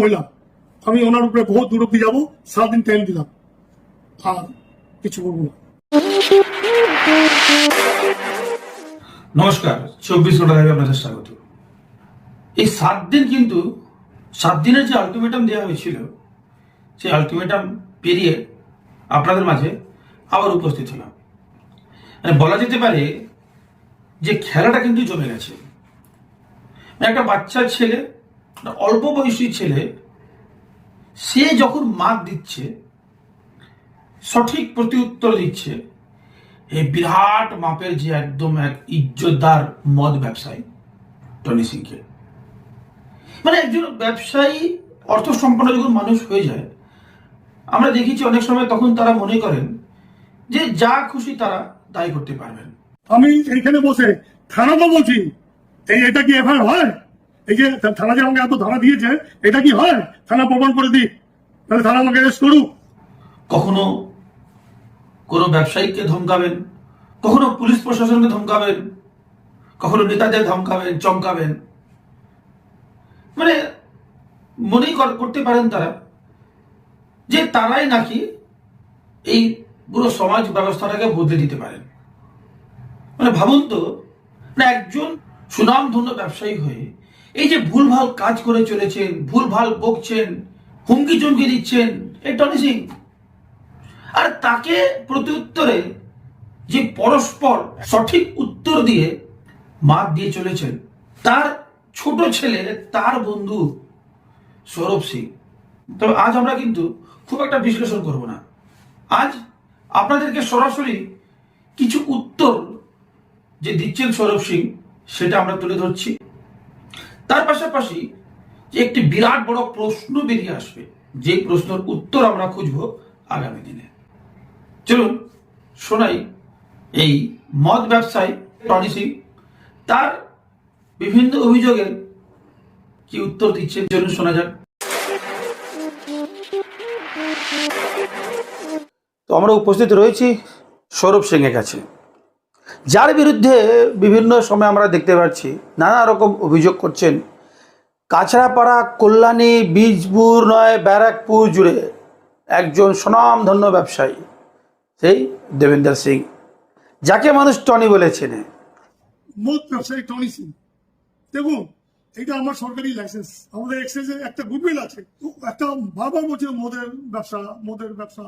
মহিলা, আমি ওনার উপরে বহুত দূর অব্দি যাব সাত দিন টাইম দিলাম। আর কিছু বলব না। নমস্কার, চব্বিশ ঘণ্টা লাইভে আপনাদের স্বাগত। এই সাত দিন কিন্তু, সাত দিনের যে আলটিমেটাম দেওয়া হয়েছিল, সেই আলটিমেটাম পেরিয়ে আপনাদের মাঝে আবার উপস্থিত হলাম। বলা যেতে পারে যে খেলাটা কিন্তু জমে গেছে। মানে একটা বাচ্চা ছেলে অল্প বয়সী ছেলে, সে যখন মাত দিচ্ছে, সঠিক প্রতিউত্তর দিচ্ছে এই বিরাট মাপের যে একদম এক ইজ্জতদার মদ ব্যবসায়ী টনি সিংকে। মানে একজন ব্যবসায়ী, অর্থ সম্পন্ন যখন মানুষ হয়ে যায়, আমরা দেখেছি অনেক সময় তখন তারা মনে করেন যে যা খুশি তারা দায়ী করতে পারবেন। আমি এইখানে বসে থানা তো বলছি এই এটা কি এফআইআর হয়? এই যে থানা যে আমাকে এত ধারা দিয়েছে এটা কি হয়? থানা প্রমাণ করে দিই তাহলে থানা আমাকে অ্যারেস্ট করুক। কখনো কোনো ব্যবসায়ীকে ধমকাবেন কখনো পুলিশ প্রশাসনকে ধমকাবেন কখনো নেতাদের ধমকাবেন চমকাবেন। মানে মনেই কর- করতে পারেন তারা যে তারাই নাকি এই পুরো সমাজ ব্যবস্থাটাকে বদলে দিতে পারেন। মানে ভাবুন তো মানে একজন সুনামধন্য ব্যবসায়ী হয়ে এই যে ভুলভাল কাজ করে চলেছেন, ভুলভাল বকছেন, হুমকি চমকি দিচ্ছেন এই টনি সিং আর তাকে প্রত্যুত্তরে যে পরস্পর সঠিক উত্তর দিয়ে মাত দিয়ে চলেছেন, তার ছোট ছেলে, তার বন্ধু সৌরভ সিং। তবে আজ আমরা কিন্তু খুব একটা বিশ্লেষণ করব না। আজ আপনাদেরকে সরাসরি কিছু উত্তর যে দিচ্ছেন সৌরভ সিং, সেটা আমরা তুলে ধরছি। তার পাশাপাশি যে একটি বিরাট বড় প্রশ্ন বেরিয়ে আসবে, যে প্রশ্নের উত্তর আমরা খুঁজব আগামী দিনে। চলুন শোনাই এই মদ ব্যবসায়ী টনি সিং। তার বিভিন্ন অভিযোগের কি উত্তর দিচ্ছেন? চলুন শোনা যাক। তো আমরা উপস্থিত রয়েছি সৌরভ সিংয়ের কাছে। যার বিরুদ্ধে বিভিন্ন সময় আমরা দেখতে পাচ্ছি নানা রকম অভিযোগ করছেন। কাছড়াপাড়া কল্যাণী বীজপুর নয় ব্যারাকপুর জুড়ে একজন সুনামধন্য ব্যবসায়ী সেই দেবেন্দ্র সিং যাকে মানুষ টনি বলে চেনে মদ ব্যবসায়ী টনি সিং। দেখুন এটা আমার সরকারি লাইসেন্স আমাদের এক্সচেঞ্জে একটা গুডউইল আছে। তো একটা বারবার বলছে মদের ব্যবসা মদের ব্যবসা।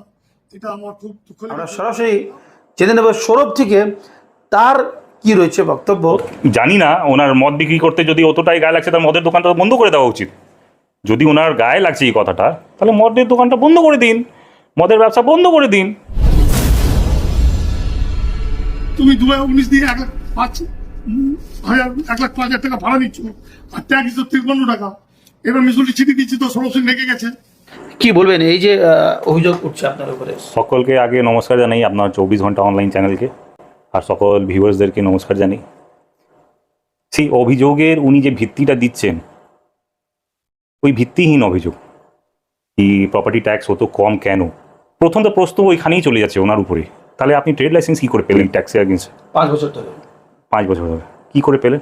এটা আমার খুব দুঃখ সরাসরি জেনে নেব সৌরভ থেকে। তার কি রয়েছে বক্তব্য? জানি না ওনার মদ বিক্রি করতে যদি অতটাই গায়ে লাগছে তার মদের দোকানটা বন্ধ করে দেওয়া উচিত। যদি ওনার গায়ে লাগছে এই কথাটা তাহলে মদের দোকানটা বন্ধ করে দিন। মদের ব্যবসা বন্ধ করে দিন। তুমি দু হাজার উনিশ দিয়ে এক লাখ পাঁচ হাজার এক লাখ পাঁচ হাজার টাকা ভাড়া নিচ্ছ। আর ট্যাক্স তো তিপ্পান্ন টাকা। এবার মিসুলি চিঠি দিচ্ছি তো সৌরভ সিং রেখে গেছে। কি বলবেন? এই যে অভিযোগ উঠছে আপনার উপরে। সকলকে আগে নমস্কার জানাই আপনার চব্বিশ ঘণ্টা অনলাইন চ্যানেলকে আর সকল ভিউয়ার্সদেরকে নমস্কার জানাই। সেই অভিযোগের উনি যে ভিত্তিটা দিচ্ছেন ওই ভিত্তিহীন অভিযোগ কি প্রপার্টি ট্যাক্স অত কম কেন? প্রথম তো প্রশ্ন ওইখানেই চলে যাচ্ছে ওনার উপরে। তাহলে আপনি ট্রেড লাইসেন্স কী করে পেলেন ট্যাক্সের পাঁচ বছর ধরে। পাঁচ বছর ধরে। কী করে পেলেন?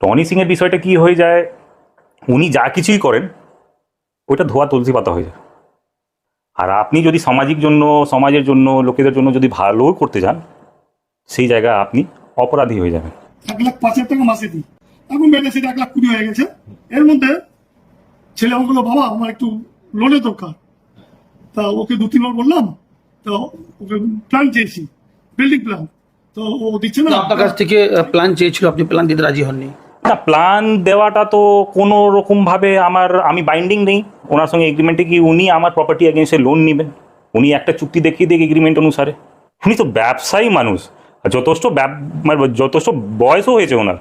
টনি সিংয়ের বিষয়টা কি হয়ে যায়? উনি যা কিছুই করেন ওইটা ধোয়া তুলসী পাতা হয়ে যায়। আর আপনি যদি সামাজিক জন্য সমাজের জন্য লোকেদের জন্য যদি ভালো করতে যান সেই জায়গায় আপনি অপরাধী হয়ে যাবেন। এক লাখ পাঁচ হাজার টাকা মাসে দিই এখন বেড়ে সেটা এক লাখ কুড়ি হয়ে গেছে। এর মধ্যে ছেলে আমাকে বলল বাবা আমার একটু লোনের দরকার। তা ওকে দু তিনবার বললাম। তো ওকে প্ল্যান চেয়েছি বিল্ডিং প্ল্যান তো ও দিচ্ছে না। আপনার কাছ থেকে প্ল্যান চেয়েছিল আপনি প্ল্যান দিতে রাজি হননি। না প্ল্যান দেওয়াটা তো কোনো রকমভাবে আমার, আমি বাইন্ডিং নেই। ওনার সঙ্গে এগ্রিমেন্টে কি উনি আমার প্রপার্টি এগেন্সে লোন নেবেন? উনি একটা চুক্তি দেখিয়ে দিক এগ্রিমেন্ট অনুসারে। উনি তো ব্যবসায়ী মানুষ। যথেষ্ট মানে যথেষ্ট বয়সও হয়েছে ওনার।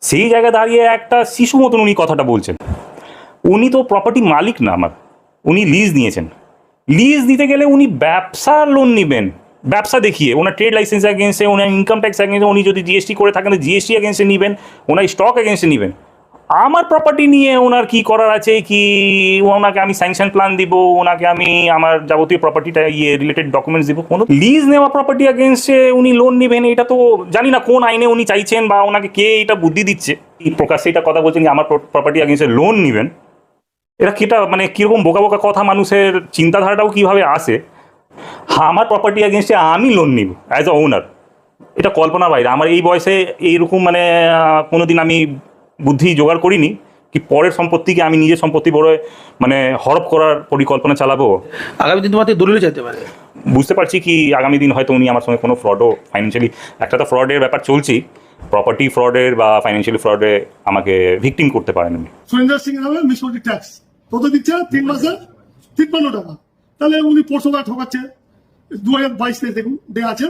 সেই জায়গায় দাঁড়িয়ে একটা শিশু মতন উনি কথাটা বলছেন। উনি তো প্রপার্টি মালিক না আমার। উনি লিজ নিয়েছেন। লিজ দিতে গেলে উনি ব্যবসার লোন নেবেন। ব্যবসা দেখিয়ে, ওনার ট্রেড লাইসেন্স এগেন্সে ওনার ইনকাম ট্যাক্স এগেন্সে উনি যদি জিএসটি করে থাকেন জিএসটি এগেন্সে নেবেন, ওনার স্টক এগেন্সে নেবেন। আমার প্রপার্টি নিয়ে ওনার কি করার আছে কি? ওনাকে আমি স্যাংশন প্ল্যান দিব, ওনাকে আমি আমার যাবতীয় প্রপার্টিটা ইয়ে রিলেটেড ডকুমেন্টস দিব, কোনো লিজ নেওয়া প্রপার্টি অ্যাগেনস্টে উনি লোন নেবেন, এটা তো জানি না কোন আইনে উনি চাইছেন বা ওনাকে কে এটা বুদ্ধি দিচ্ছে। প্রকাশ্যে এটা কথা বলছেন যে আমার প্রপার্টি অ্যাগেনস্টে লোন নেবেন। এটা কিটা মানে কীরকম বোকা বোকা কথা মানুষের চিন্তাধারাটাও কীভাবে আসে? আমার প্রপার্টি অ্যাগেনস্টে আমি লোন নিব অ্যাজ আ ওনার এটা কল্পনার বাইরে। আমার এই বয়সে এইরকম মানে কোনো দিন আমি বুদ্ধি জোগাড় করিনি কি পরের সম্পত্তিকে আমি নিজের সম্পত্তি বড় মানে হরপ করার পরিকল্পনা চালাবো? আগামী দিন তোমার থেকে দলিল চাইতে পারে। বুঝতে পারছি কি আগামী দিন হয়তো উনি আমার সঙ্গে কোনো ফ্রডও ফাইন্যান্সিয়ালি একটা তো ফ্রডের ব্যাপার চলছেই প্রপার্টি ফ্রডের বা ফাইন্যান্সিয়ালি ফ্রডে আমাকে ভিকটিম করতে পারেন উনি। সুরেন্দ্র সিং এর নামে মিসওয়ার্ডি ট্যাক্স। কত দিচ্ছে? তিন মাসে তিপ্পান্ন টাকা। তাহলে উনি পরশু টাকা ঠকাচ্ছে। দু হাজার বাইশ থেকে দেখুন দেওয়া আছে।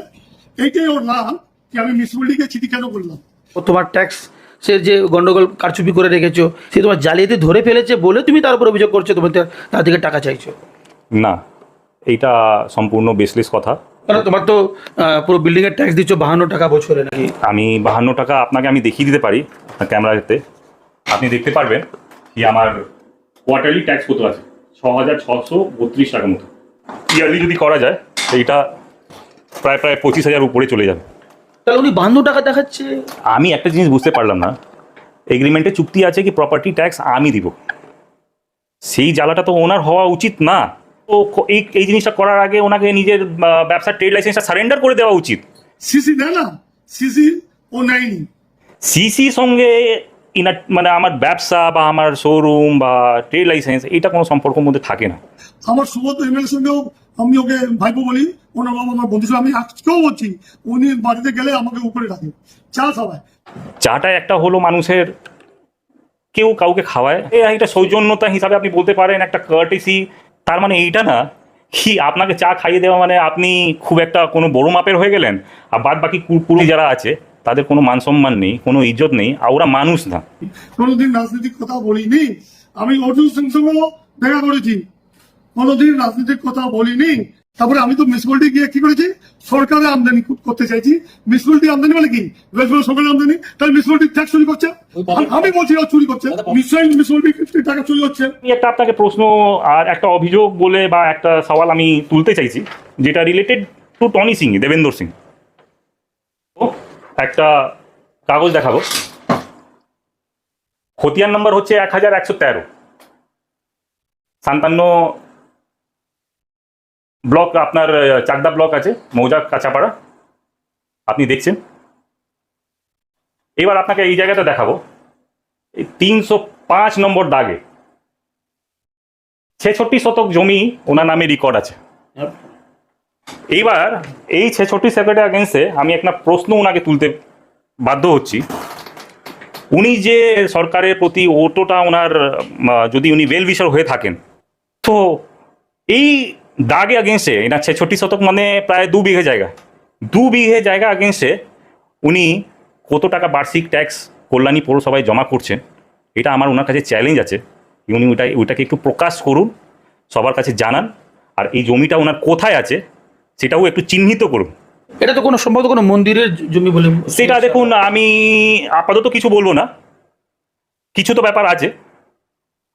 এইটাই ওর নাম কি আমি মিসওয়ার্ডিকে চিঠি কেন করলাম? ও তোমার ট্যাক্স সে যে গন্ডগোল কারচুপি করে রেখেছো সে তোমার জালিয়াতি ধরে ফেলেছে বলে তুমি তার উপর অভিযোগ করছ তোমার তার থেকে টাকা চাইছো? না এইটা সম্পূর্ণ বেসলেস কথা। কারণ তোমার তো পুরো বিল্ডিং এর ট্যাক্স দিচ্ছ বাহান্ন টাকা বছরে নাকি? আমি বাহান্ন টাকা আপনাকে আমি দেখিয়ে দিতে পারি ক্যামেরাতে আপনি দেখতে পারবেন কি আমার কোয়ার্টারলি ট্যাক্স কত আছে। ছ হাজার ছশো বত্রিশ টাকার মতো। ইয়ারলি যদি করা যায় এইটা প্রায় প্রায় পঁচিশ হাজার উপরে চলে যাবে। তাহলে উনি বাহান্ন টাকা দেখাচ্ছে। আমি একটা জিনিস বুঝতে পারলাম না। এগ্রিমেন্টে চুক্তি আছে কি প্রপার্টি ট্যাক্স আমি দিব? সেই জ্বালাটা তো ওনার হওয়া উচিত না। তো এই এই জিনিসটা করার আগে ওনাকে নিজের ব্যবসার ট্রেড লাইসেন্সটা সারেন্ডার করে দেওয়া উচিত। সিসি দেয় না? সিসি ও নেয়নি। সিসি সঙ্গে ইনা মানে আমার ব্যবসা বা আমার শোরুম বা ট্রেড লাইসেন্স এটা কোনো সম্পর্কের মধ্যে থাকে না। আমার সুবোধ এমএলএর সঙ্গেও আমি ওকে ভাইপো বলি ওনার বাবা আমার বন্ধু আমি আজকেও বলছি উনি বাড়িতে গেলে আমাকে উপরে ডাকে চা খাওয়ায়। চাটা একটা হলো মানুষের কেউ কাউকে খাওয়ায়। এ এটা সৌজন্যতা হিসাবে আপনি বলতে পারেন একটা কার্টেসি তার মানে এইটা না কি আপনাকে চা খাইয়ে দেওয়া মানে আপনি খুব একটা কোনো বড় মাপের হয়ে গেলেন আর বাদ বাকি পুরুষ যারা আছে তাদের কোনো মান সম্মান নেই কোনো ইজ্জত নেই আর ওরা মানুষ না। কোনোদিন রাজনীতির কথা বলিনি। আমি অর্জুন সিং সঙ্গেও দেখা করেছি। কোনোদিন রাজনীতির কথা বলিনি। তারপরে আমি তো মিসগোল্ডি গিয়ে কি করেছি? সরকারে আমদানি করতে চাইছি। মিসগোল্ডি আমদানি মানে কি? ওয়েস্ট বেঙ্গল সরকারের আমদানি? তাহলে মিসগোল্ডি ট্যাক্স চুরি করছে? আমি- বলছি ও চুরি করছে। নিশ্চয়ই মিসগোল্ডি টাকা চুরি হচ্ছে। আমি একটা আপনাকে প্রশ্ন আর একটা অভিযোগ বলে বা একটা সওয়াল আমি তুলতে চাইছি যেটা related to Tony Singh Devender Singh. একটা কাগজ দেখাবো। খতিয়ান নম্বর হচ্ছে এক হাজার একশো তেরো। সান্তান্ন ব্লক আপনার, চাকদা ব্লক আছে মৌজা কাঁচাপাড়া আপনি দেখছেন। এবার আপনাকে এই জায়গাটা দেখাবো। এই তিনশো পাঁচ নম্বর দাগে ছেষট্টি শতক জমি ওনার নামে রেকর্ড আছে। এইবার এই ছেষট্টি সেকেন্ডের আগেন্সে আমি একটা প্রশ্ন ওনাকে তুলতে বাধ্য হচ্ছি। উনি যে সরকারের প্রতি অতটা ওনার যদি উনি ওয়েল বিশার হয়ে থাকেন, তো এই দাগে আগেন্সে এনার ছেষট্টি শতক মানে প্রায় দু বিঘে জায়গা, দু বিঘে জায়গা আগেন্সে উনি কত টাকা বার্ষিক ট্যাক্স কল্যাণী পৌরসভায় জমা করছেন, এটা আমার ওনার কাছে চ্যালেঞ্জ আছে। উনি ওইটা ওইটাকে একটু প্রকাশ করুন, সবার কাছে জানান, আর এই জমিটা ওনার কোথায় আছে সেটাও একটু চিহ্নিত করুন। এটা তো কোনো সম্ভবত কোনো মন্দিরের জমি বলে সেটা দেখুন আমি আপাতত কিছু বলব না। কিছু তো ব্যাপার আছে।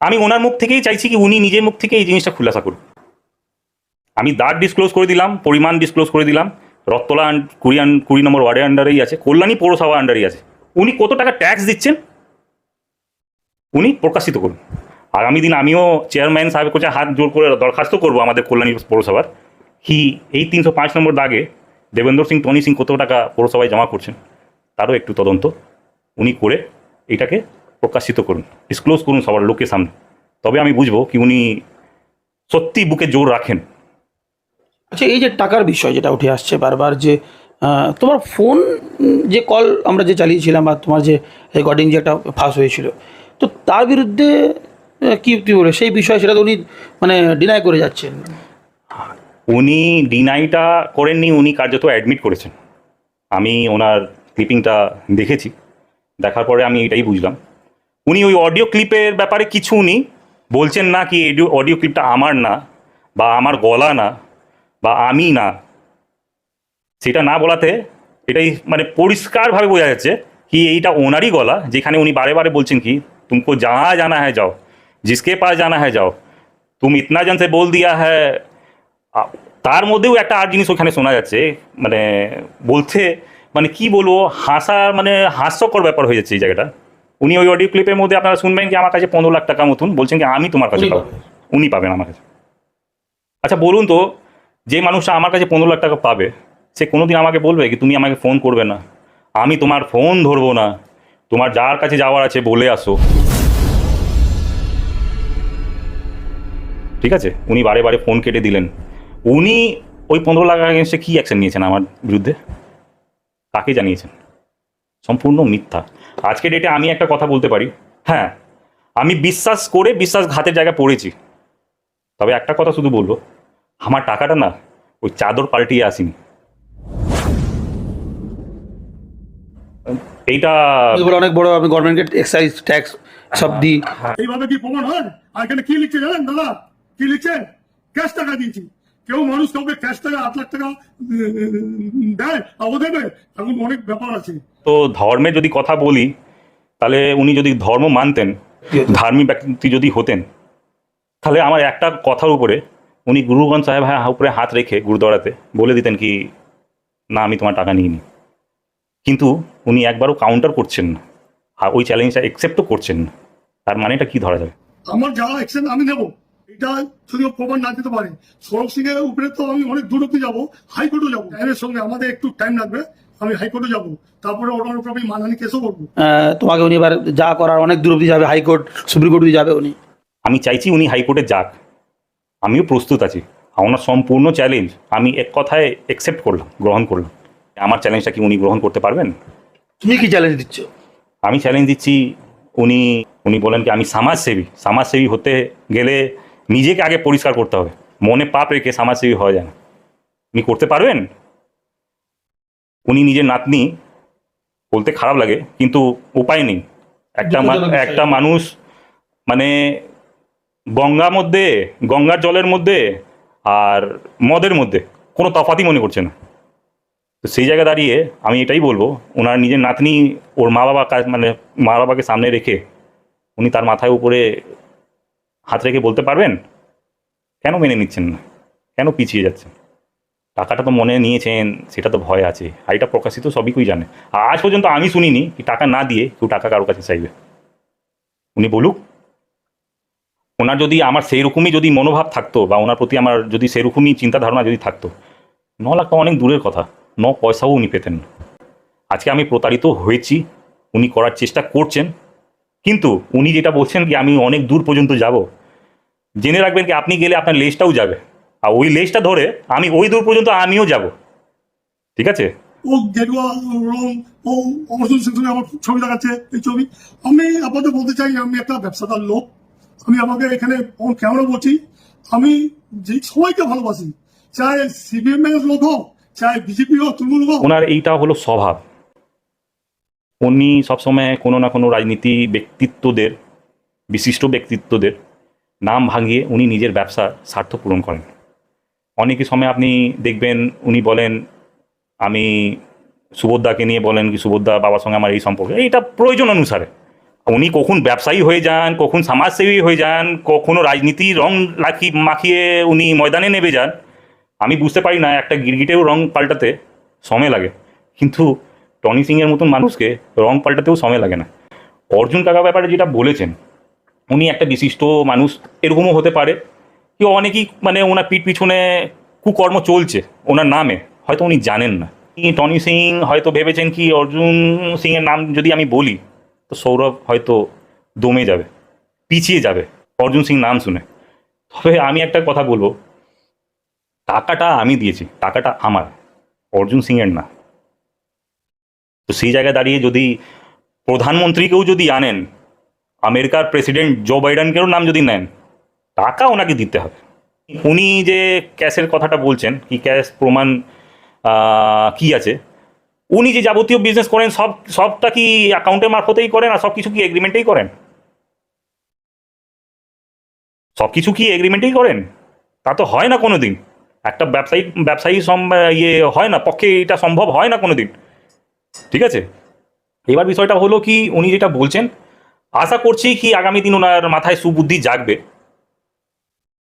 আমি ওনার মুখ থেকেই চাইছি কি উনি নিজের মুখ থেকে এই জিনিসটা খুলাসা করুন। আমি দাগ ডিসক্লোজ করে দিলাম পরিমাণ ডিসক্লোজ করে দিলাম। রত্তলা কুড়ি কুড়ি নম্বর ওয়ার্ডের আন্ডারেই আছে কল্যাণী পৌরসভা আন্ডারেই আছে। উনি কত টাকা ট্যাক্স দিচ্ছেন? উনি প্রকাশিত করুন। আগামী দিন আমিও চেয়ারম্যান সাহেবের কাছে হাত জোর করে দরখাস্ত করব আমাদের কল্যাণী পৌরসভার। কি এই তিনশো পাঁচ নম্বর দাগে দেবেন্দ্র সিং, টনি সিং কত টাকা পৌরসভায় জমা করছেন তারও একটু তদন্ত উনি করে এটাকে প্রকাশিত করুন ডিসক্লোজ করুন সবার লোকের সামনে। তবে আমি বুঝব কি উনি সত্যি বুকে জোর রাখেন। আচ্ছা এই যে টাকার বিষয় যেটা উঠে আসছে বারবার যে তোমার ফোন যে কল আমরা যে চালিয়েছিলাম বা তোমার যে রেকর্ডিং যে একটা ফাঁস হয়েছিল, তো তার বিরুদ্ধে কি বলে? সেই বিষয় সেটা তো উনি মানে ডিনাই করে যাচ্ছেন। উনি ডিনাইটা করেননি উনি কার্যত অ্যাডমিট করেছেন আমি ওনার ক্লিপিংটা দেখেছি দেখার পরে আমি এটাই বুঝলাম উনি ওই অডিও ক্লিপের ব্যাপারে কিছু উনি বলছেন না কি অডিও ক্লিপটা আমার না বা আমার গলা না বা আমি না সেটা না বলাতে এটাই মানে পরিষ্কারভাবে বোঝা যাচ্ছে কি এইটা ওনারই গলা যেখানে উনি বারে বারে বলছেন কি तुमको जहाँ जाना है जाओ जिसके पास जाना है जाओ तुम इतना जन से बोल दिया है আ- তার মধ্যেও একটা আর জিনিস ওখানে শোনা যাচ্ছে মানে বলতে মানে কি বলব হাসা মানে হাস্যকর ব্যাপার হয়ে যাচ্ছে এই জায়গাটা। উনি ওই অডিও ক্লিপের মধ্যে আপনারা শুনবেন কি আমার কাছে পনেরো লাখ টাকা মতন বলছেন কি আমি তোমার কাছে উনি পাবো। পাবেন। উনি পাবেন আমার কাছে। আচ্ছা বলুন তো যে মানুষটা আমার কাছে পনেরো লাখ টাকা পাবে সে কোনোদিন আমাকে বলবে কি তুমি আমাকে ফোন করবে না? আমি তোমার ফোন ধরবো না। তোমার যার কাছে যাওয়ার আছে বলে আসো। ঠিক আছে? উনি বারে বারে ফোন কেটে দিলেন। উনি ওই পনেরো লাখ এগেনস্টে কী অ্যাকশন নিয়েছেন আমার বিরুদ্ধে? কাকে জানিয়েছেন? সম্পূর্ণ মিথ্যা। আজকে ডেটে আমি একটা কথা বলতে পারি। হ্যাঁ আমি বিশ্বাস করে বিশ্বাসঘাতের জায়গায় পড়েছি। তবে একটা কথা শুধু বলব আমার টাকাটা না ওই চাদর পাল্টিয়ে আসিনি। এইটা অনেক বড় আমি গভর্নমেন্টকে এক্সাইজ ট্যাক্স সব দিই। এইভাবে কি প্রমাণ হয়? আর এখানে কি লিখছে জানেন দাদা? কি লিখছে? ক্যাশ টাকা দিয়েছি। কেউ মানুষ কাউকে ক্যাশ টাকা আট লাখ টাকা দেয় আর ও দেবে। এখন অনেক ব্যাপার আছে। তো ধর্মে যদি কথা বলি তাহলে উনি যদি ধর্ম মানতেন ধার্মিক ব্যক্তি যদি হতেন তাহলে আমার একটা কথার উপরে উনি গুরুগঞ্জ সাহেব হ্যাঁ উপরে হাত রেখে গুরুদ্বারাতে বলে দিতেন কি না আমি তোমার টাকা নিইনি। কিন্তু উনি একবারও কাউন্টার করছেন না। আর ওই চ্যালেঞ্জটা অ্যাকসেপ্টও করছেন না। তার মানেটা কি ধরা যাবে? আমার যা অ্যাকশন আমি নেব। এটা যদি প্রমাণ না দিতে পারে। সৌরভ সিং এর উপরে তো আমি অনেক দূর অব্দি যাব হাইকোর্টও যাব। এর সঙ্গে আমাদের একটু টাইম লাগবে আমি হাইকোর্টে যাব। তারপরে ওনার উপর আমি মানহানি কেসও করব। তোমাকে উনি এবার যা করার অনেক দূর অব্দি যাবে হাইকোর্ট সুপ্রিম কোর্ট যাবে উনি। আমি চাইছি উনি হাইকোর্টে যাক। আমিও প্রস্তুত আছি। ওনার সম্পূর্ণ চ্যালেঞ্জ আমি এক কথায় অ্যাকসেপ্ট করলাম গ্রহণ করলাম। আমার চ্যালেঞ্জটা কি উনি গ্রহণ করতে পারবেন? তুমি কি চ্যালেঞ্জ দিচ্ছ? আমি চ্যালেঞ্জ দিচ্ছি উনি উনি বলেন কি আমি সমাজসেবী। সমাজসেবী হতে গেলে নিজেকে আগে পরিষ্কার করতে হবে। মনে পাপ রেখে সমাজসেবী হওয়া যায় না। উনি করতে পারবেন? উনি নিজের নাতনি বলতে খারাপ লাগে কিন্তু উপায় নেই। একটা। একটা মানুষ মানে গঙ্গা মধ্যে গঙ্গার জলের মধ্যে আর মদের মধ্যে কোনো তফাতই মনে করছে না। তো সেই জায়গায় দাঁড়িয়ে আমি এটাই বলব ওনার নিজের নাতনি ওর মা বাবা মানে মা বাবাকে সামনে রেখে উনি তার মাথায় উপরে হাত রেখে বলতে পারবেন? কেন মেনে নিচ্ছেন না? কেন পিছিয়ে যাচ্ছেন? টাকাটা তো মনে নিয়েছেন, সেটা তো ভয় আছে। আর এটা প্রকাশিত সবই কেউ জানে। আজ পর্যন্ত আমি শুনিনি কি টাকা না দিয়ে কেউ টাকা কারোর কাছে চাইবে। উনি বলুক। ওনার যদি আমার সেই রকমই যদি মনোভাব থাকতো বা ওনার প্রতি আমার যদি সেরকমই চিন্তা ধারণা যদি থাকতো, ন লাখ তো অনেক দূরের কথা। ন পয়সাও উনি পেতেন আজকে আমি প্রতারিত হয়েছি। উনি করার চেষ্টা করছেন। কিন্তু উনি যেটা বলছেন কি আমি অনেক দূর পর্যন্ত যাব। জেনে রাখবেন কি আপনি গেলে আপনার লেজটাও যাবে। আর ওই লেজটা ধরে আমি ওই দূর পর্যন্ত আমিও যাব। ঠিক আছে? ও গেরুয়া রং ও অর্জুন সিং আমার ছবি দেখাচ্ছে এই ছবি। আমি আপনাদের বলতে চাই আমি একটা ব্যবসাদার লোক। আমি আমাকে এখানে ক্যামেরা বলছি আমি যে সবাইকে ভালোবাসি। চাই সিপিএম এর লোক হোক চাই বিজেপি হোক তৃণমূল হোক। ওনার এইটা হলো স্বভাব। উনি সবসময় কোনো না কোনো রাজনীতি ব্যক্তিত্বদের, বিশিষ্ট ব্যক্তিত্বদের নাম ভাঙিয়ে উনি নিজের ব্যবসার স্বার্থ পূরণ করেন। অনেকই সময় আপনি দেখবেন উনি বলেন, আমি সুভদ্রাকে নিয়ে বলেন কি সুভদ্রা বাবার সঙ্গে আমার এই সম্পর্ক। এইটা প্রয়োজন অনুসারে। উনি কখন ব্যবসায়ী হয়ে যান, কখন সমাজসেবী হয়ে যান, কখনো রাজনীতি রং লাখি, মাখিয়ে উনি ময়দানে নেমে যান, আমি বুঝতে পারি না, একটা গিরগিটেও রং পাল্টাতে সময় লাগে। কিন্তু টনি সিংয়ের মতন মানুষকে রং পাল্টাতেও সময় লাগে না। অর্জুন কাকা ব্যাপারে যেটা বলেছেন, উনি একটা বিশিষ্ট মানুষ, এরকমও হতে পারে। কি অনেকেই মানে ওনার পিঠ পিছনে কুকর্ম চলছে, ওনার নামে, হয়তো উনি জানেন না। টনি সিং, হয়তো ভেবেছেন কি অর্জুন সিংয়ের নাম যদি আমি বলি, তো সৌরভ হয়তো দমে যাবে, পিছিয়ে যাবে অর্জুন সিং নাম শুনে। তবে আমি একটা কথা বলব, টাকাটা আমি দিয়েছি, টাকাটা আমার, অর্জুন সিংয়ের না। তো সেই জায়গায় দাঁড়িয়ে যদি প্রধানমন্ত্রীকেও যদি আনেন, আমেরিকার প্রেসিডেন্ট জো বাইডেনকেও নাম যদি নেন, টাকা ওনাকে দিতে হবে। উনি যে ক্যাশের কথাটা বলছেন, কি ক্যাশ প্রমাণ কি আছে? উনি যে যাবতীয় বিজনেস করেন, সব, সবটা কি অ্যাকাউন্টের মারফতেই করেন আর সব কিছু কি এগ্রিমেন্টেই করেন? সব কিছু কি এগ্রিমেন্টেই করেন? তা তো হয় না কোনো দিন একটা ব্যবসায়ী ব্যবসায়ী ইয়ে হয় না, পক্ষে এটা সম্ভব হয় না কোনো দিন ঠিক আছে? এবার বিষয়টা হলো কি, উনি যেটা বলছেন, আশা করছি কি আগামী দিন ওনার মাথায় সুবুদ্ধি জাগবে।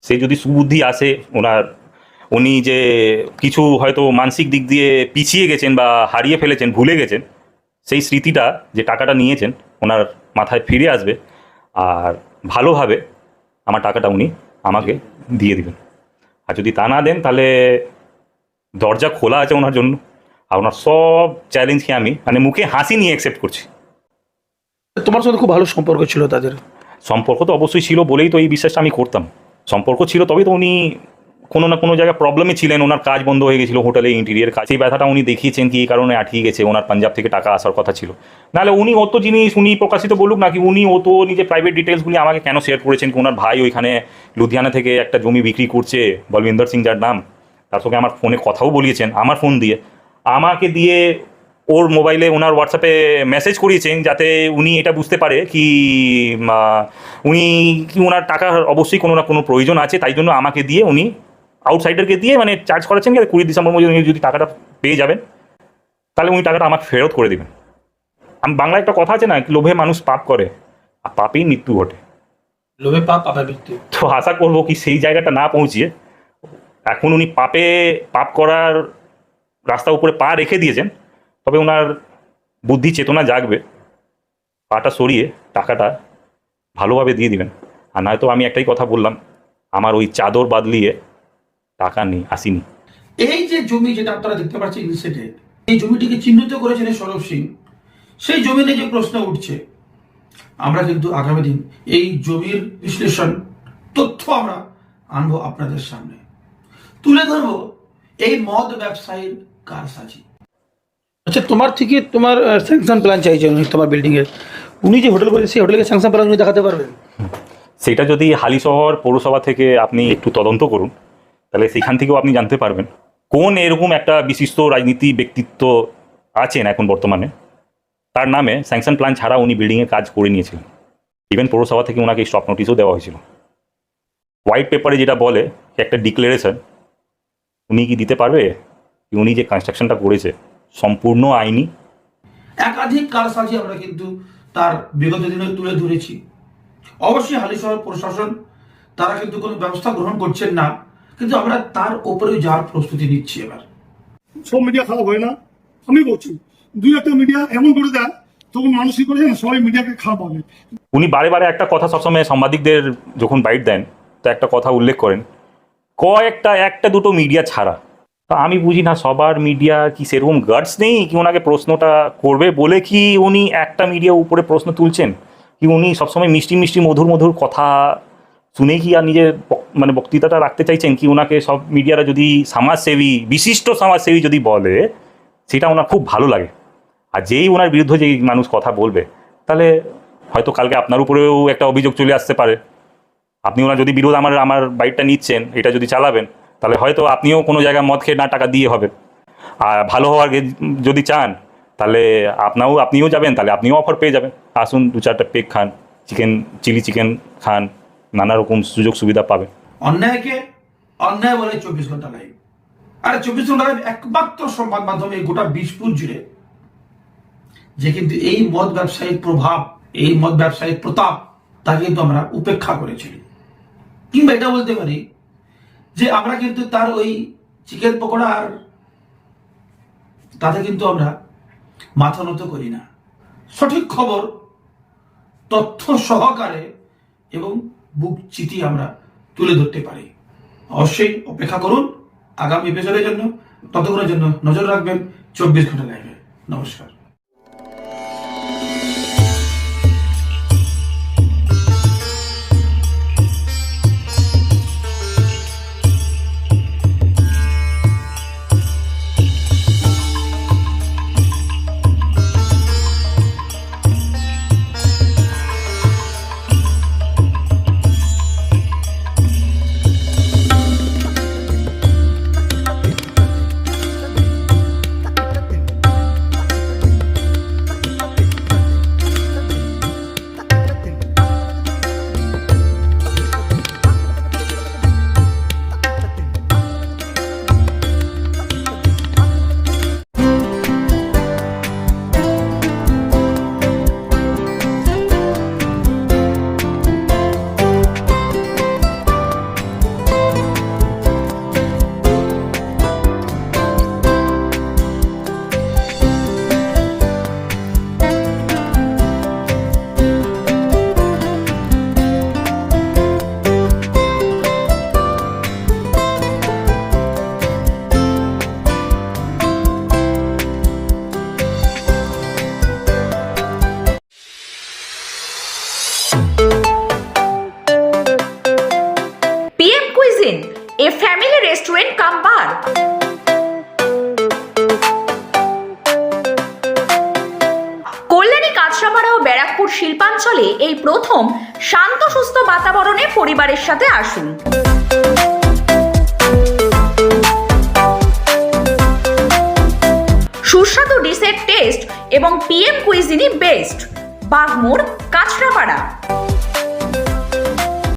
সে যদি সুবুদ্ধি আসে, ওনার, উনি যে কিছু হয়তো মানসিক দিক দিয়ে পিছিয়ে গেছেন বা হারিয়ে ফেলেছেন, ভুলে গেছেন, সেই স্মৃতিটা, যে টাকাটা নিয়েছেন, ওনার মাথায় ফিরে আসবে আর ভালোভাবে আমার টাকাটা উনি আমাকে দিয়ে দিবেন। আর যদি তা না দেন, তাহলে দরজা খোলা আছে ওনার জন্য। আর ওনার সব চ্যালেঞ্জকে আমি মানে মুখে হাসি নিয়ে অ্যাকসেপ্ট করছি। তোমার সাথে খুব ভালো সম্পর্ক ছিল তাদের। সম্পর্ক তো অবশ্যই ছিল বলেই তো এই বিশ্বাসটা আমি করতাম। সম্পর্ক ছিল তবেই তো উনি কোনো না কোনো জায়গায় প্রবলেমে ছিলেন ওনার কাজ বন্ধ হয়ে গেছিল হোটেলে ইন্টেরিয়ার কাজ। সেই ব্যথাটা উনি দেখিয়েছেন কি এই কারণে আটকে গেছে ওনার পাঞ্জাব থেকে টাকা আসার কথা ছিল। নাহলে উনি অত জিনিস উনি প্রকাশিত বলুক নাকি উনি অত নিজের প্রাইভেট ডিটেলসগুলি আমাকে কেন শেয়ার করেছেন কি ওনার ভাই ওইখানে লুধিয়ানা থেকে একটা জমি বিক্রি করছে বলবিন্দর সিং যার নাম তার সঙ্গে আমার ফোনে কথাও বলিয়েছেন আমার ফোন দিয়ে। আমাকে দিয়ে ওর মোবাইলে ওনার হোয়াটসঅ্যাপে মেসেজ করিয়েছেন যাতে উনি এটা বুঝতে পারে কি উনি কি ওনার টাকার অবশ্যই কোনো না কোনো প্রয়োজন আছে তাই জন্য আমাকে দিয়ে উনি আউটসাইডারকে দিয়ে মানে চার্জ করাচ্ছেন কি কুড়ি ডিসেম্বর মধ্যে উনি যদি টাকাটা পেয়ে যাবেন তাহলে উনি টাকাটা আমাকে ফেরত করে দেবেন। আমি বাংলায় একটা কথা আছে না লোভে মানুষ পাপ করে আর পাপেই মৃত্যু ঘটে। লোভে পাপ পাপে মৃত্যু। তো আশা করব কি সেই জায়গাটা না পৌঁছিয়ে এখন উনি পাপে পাপ করার রাস্তা উপরে পা রেখে দিয়েছেন, তবে ওনার বুদ্ধি চেতনা জাগবে। পাটা সরিয়ে টাকাটা ভালোভাবে দিয়ে দিবেন। আর নয়তো আমি একটাই কথা বললাম, আমার ওই চাদর বাদলিয়ে টাকা নেই, আসিনি। এই যে জমি যেটা আপনারা দেখতে পাচ্ছেন ইনসেটে এই জমিটিকে চিহ্নিত করেছেন সৌরভ সিং। সেই জমি নিয়ে যে প্রশ্ন উঠছে, আমরা কিন্তু আগামী দিন এই জমির বিশ্লেষণ তথ্য আমরা আনব আপনাদের সামনে। তুলে ধরবো এই মদ ব্যবসায়ীর কারসাজি আচ্ছা তোমার থেকে তোমার স্যাংশন প্ল্যান চাইছে উনি তোমার বিল্ডিং এর উনি যে হোটেল করেছে, সেই হোটেলকে স্যাংশন প্ল্যান উনি দেখাতে পারবেন? সেটা যদি হালিশহর পৌরসভা থেকে আপনি একটু তদন্ত করুন, তাহলে সেখান থেকেও আপনি জানতে পারবেন কোন এরকম একটা বিশিষ্ট রাজনীতি ব্যক্তিত্ব আছেন এখন বর্তমানে। তার নামে স্যাংশন প্ল্যান ছাড়া উনি বিল্ডিংয়ে কাজ করে নিয়েছিলেন। ইভেন পৌরসভা থেকে ওনাকে স্টপ নোটিশও দেওয়া হয়েছিল। হোয়াইট পেপারে যেটা বলে, একটা ডিক্লারেশন উনি কি দিতে পারবে? উনি যে কনস্ট্রাকশনটা করেছে সম্পূর্ণ আইনি। একাধিক কারসাজি আমরা কিন্তু তার বিগত দিনে তুলে ধরেছি। অবশ্যই হালিশহর প্রশাসন তারা কিন্তু কোনো ব্যবস্থা গ্রহণ করছেন না কিন্তু আমরা তার উপরে যাওয়ার প্রস্তুতি নিচ্ছি এবার। সব মিডিয়া খারাপ হয় না? আমি বলছি দুই একটা মিডিয়া এমন করে দেয় তখন মানসিক করে না সবাই মিডিয়াকে খারাপ হবে উনি বারে বারে একটা কথা সবসময় সাংবাদিকদের যখন বাইট দেন তো একটা কথা উল্লেখ করেন কয়েকটা একটা দুটো মিডিয়া ছাড়া তা আমি বুঝি না, সবার মিডিয়া কি সেরকম গার্ডস নেই? কি ওনাকে প্রশ্নটা করবে বলে কি উনি একটা মিডিয়া উপরে প্রশ্ন তুলছেন? কি উনি সবসময় মিষ্টি মিষ্টি মধুর মধুর কথা শুনে কি আর নিজের মানে বক্তৃতাটা রাখতে চাইছেন? কি ওনাকে সব মিডিয়ারা যদি সমাজসেবী, বিশিষ্ট সমাজসেবী যদি বলে, সেটা ওনার খুব ভালো লাগে। আর যেই ওনার বিরুদ্ধে যেই মানুষ কথা বলবে, তাহলে হয়তো কালকে আপনার উপরেও একটা অভিযোগ চলে আসতে পারে। আপনি ওনার যদি বিরোধ আমার আমার বাইকটা নিচ্ছেন, এটা যদি চালাবেন তাহলে হয়তো আপনিও কোনো জায়গায় মদ খেয়ে না টাকা দিয়ে হবে। আর ভালো হওয়ার যদি চান, তাহলে আপনাও, আপনিও যাবেন, তাহলে আপনিও অফার পেয়ে যাবেন। আসুন, দু চারটা পেক খান চিকেন চিলি চিকেন খান, নানা রকম সুযোগ সুবিধা পাবেন। অন্যায়কে অন্যায় বলে চব্বিশ ঘণ্টা লাইভ আর চব্বিশ ঘণ্টা লাইভ একমাত্র সংবাদ মাধ্যমে গোটা বিশপুর জুড়ে। যে কিন্তু এই মদ ব্যবসায়িক প্রভাব, এই মদ ব্যবসায়িক প্রতাপ তাকে কিন্তু আমরা উপেক্ষা করেছিলি কিংবা এটা বলতে পারি যে আমরা কিন্তু তার ওই চিকেন পকোড়া আর তাতে কিন্তু আমরা মাথা নত করি না। সঠিক খবর, তথ্য সহকারে এবং বুক চিতি আমরা তুলে ধরতে পারি। অবশ্যই অপেক্ষা করুন, আগামী এপিসোডের জন্য ততক্ষণের জন্য নজর রাখবেন, চব্বিশ ঘণ্টা লাইভে নমস্কার। শিল্পাঞ্চলে এই প্রথম শান্ত, সুস্থ বাতাবরণে পরিবারের সাথে আসুন। সুস্বাদু ডিসের টেস্ট এবং PM cuisine best Bagmor Kanchrapara.